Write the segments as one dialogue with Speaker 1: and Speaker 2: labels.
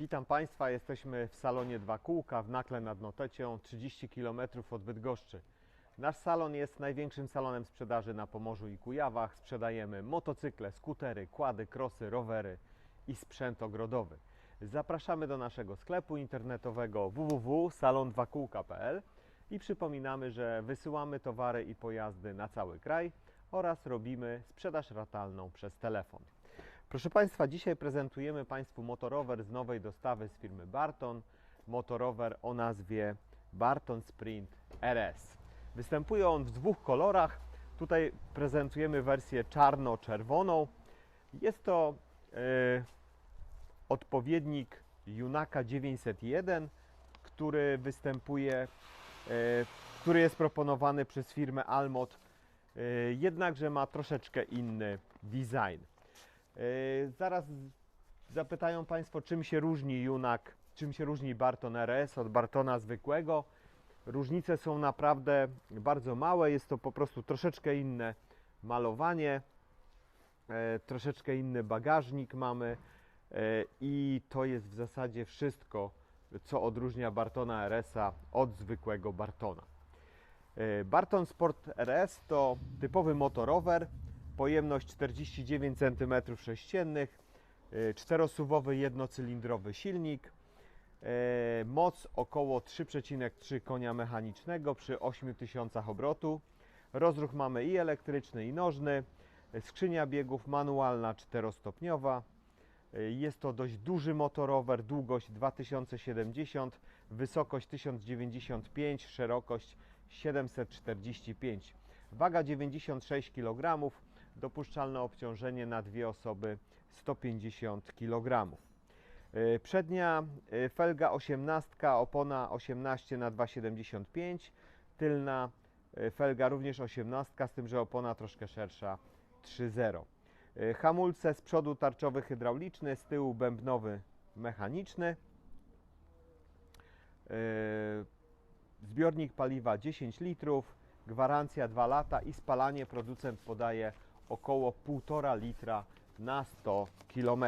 Speaker 1: Witam Państwa, jesteśmy w salonie Dwa Kółka w Nakle nad Notecią, 30 km od Bydgoszczy. Nasz salon jest największym salonem sprzedaży na Pomorzu i Kujawach. Sprzedajemy motocykle, skutery, kłady, krosy, rowery i sprzęt ogrodowy. Zapraszamy do naszego sklepu internetowego www.salon2kółka.pl i przypominamy, że wysyłamy towary i pojazdy na cały kraj oraz robimy sprzedaż ratalną przez telefon. Proszę Państwa, dzisiaj prezentujemy Państwu motorower z nowej dostawy z firmy Barton. Motorower o nazwie Barton Sprint RS. Występuje on w dwóch kolorach. Tutaj prezentujemy wersję czarno-czerwoną. Jest to e, odpowiednik Junaka 901, który występuje, e, który jest proponowany przez firmę Almot, e, jednakże ma troszeczkę inny design. Yy, Zaraz zapytają Państwo, czym się różni Junak, czym się różni Barton RS od Bartona zwykłego. Różnice są naprawdę bardzo małe, jest to po prostu troszeczkę inne malowanie, e, troszeczkę inny bagażnik mamy e, i to jest w zasadzie wszystko, co odróżnia Bartona RS-a od zwykłego Bartona. Barton Sport RS to typowy motorower, pojemność 49 cm3, e, czterosuwowy jednocylindrowy silnik, e, moc około 3,3 konia mechanicznego przy 8000 obrotu. Rozruch mamy i elektryczny i nożny, skrzynia biegów manualna czterostopniowa. E, Jest to dość duży motorower, długość 2070, wysokość 1095, szerokość 745. Waga 96 kg, dopuszczalne obciążenie na dwie osoby 150 kg. E, Przednia e, felga 18, opona 18 na 2,75, tylna e, felga również 18, z tym, że opona troszkę szersza 3,0. E, Hamulce z przodu tarczowy hydrauliczny, z tyłu bębnowy mechaniczny. Zbiornik paliwa 10 litrów, gwarancja 2 lata i spalanie producent podaje około 1,5 litra na 100 km.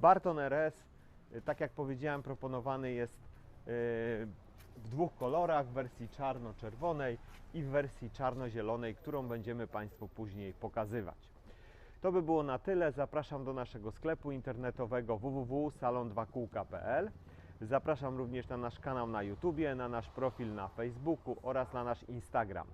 Speaker 1: Barton RS, y, tak jak powiedziałem, proponowany jest y, w dwóch kolorach, w wersji czarno-czerwonej i w wersji czarno-zielonej, którą będziemy Państwu później pokazywać. To by było na tyle. Zapraszam do naszego sklepu internetowego www.salon2kółka.pl. Zapraszam również na nasz kanał na YouTubie, na nasz profil na Facebooku oraz na nasz Instagram.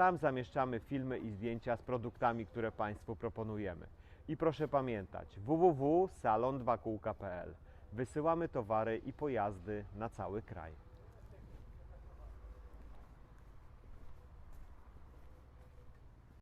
Speaker 1: Tam zamieszczamy filmy i zdjęcia z produktami, które Państwu proponujemy. I proszę pamiętać www.salon2kółka.pl. Wysyłamy towary i pojazdy na cały kraj.